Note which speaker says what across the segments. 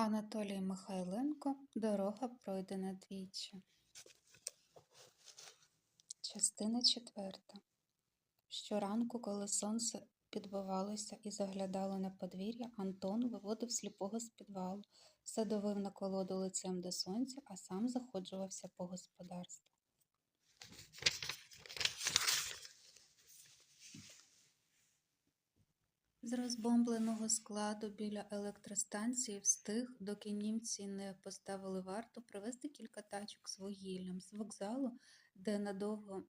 Speaker 1: Анатолій Михайленко Дорога пройдена двічі. Частина четверта. Щоранку, коли сонце підбивалося і заглядало на подвір'я, Антон виводив сліпого з підвалу, садовив на колоду лицем до сонця, а сам заходжувався по господарству. З розбомбленого складу біля електростанції встиг, доки німці не поставили варту, привезти кілька тачок з вугіллям з вокзалу, де надовго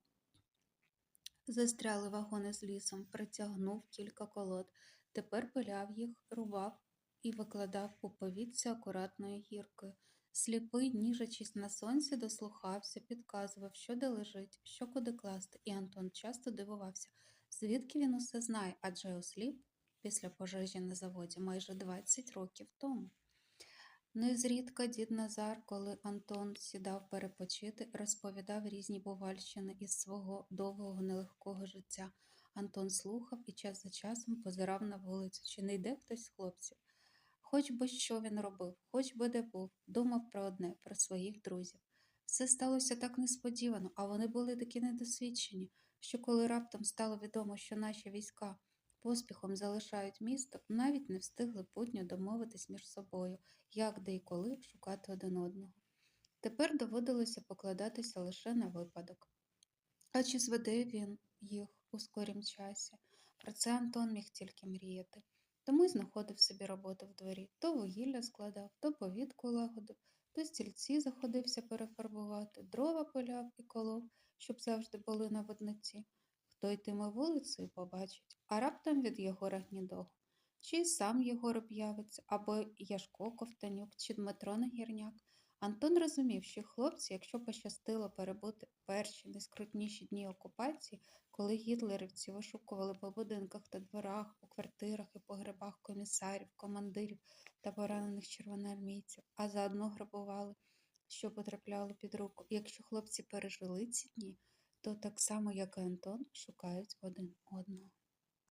Speaker 1: застряли вагони з лісом, притягнув кілька колод. Тепер пиляв їх, рубав і викладав у повітці акуратною гіркою. Сліпий, ніжачись на сонці, дослухався, підказував, що де лежить, що куди класти, і Антон часто дивувався, звідки він усе знає, адже осліп після пожежі на заводі майже 20 років тому. Незрідка дід Назар, коли Антон сідав перепочити, розповідав різні бувальщини із свого довгого нелегкого життя. Антон слухав і час за часом позирав на вулицю, чи не йде хтось з хлопців. Хоч би що він робив, хоч би де був, думав про одне, про своїх друзів. Все сталося так несподівано, а вони були такі недосвідчені, що коли раптом стало відомо, що наші війська поспіхом залишають місто, навіть не встигли путньо домовитись між собою, як де й коли шукати один одного. Тепер доводилося покладатися лише на випадок. А чи зведе він їх у скорім часі? Про це Антон міг тільки мріяти. Тому й знаходив собі роботу в дворі, то вугілля складав, то повітку лагодив, то стільці заходився перефарбувати, дрова поляв і колов, щоб завжди були на видноті. Хто йтиме вулицею, побачить, а раптом від Єгора Гнідого. Чи й сам Єгор об'явиться, або Яшко Ковтанюк, чи Дмитро Нагірняк. Антон розумів, що хлопці, якщо пощастило перебути перші найскрутніші дні окупації, коли гітлерівці вишукували по будинках та дворах, у квартирах і погребах комісарів, командирів та поранених червоноармійців, а заодно грабували, що потрапляли під руку. Якщо хлопці пережили ці дні, то так само, як і Антон, шукають один одного.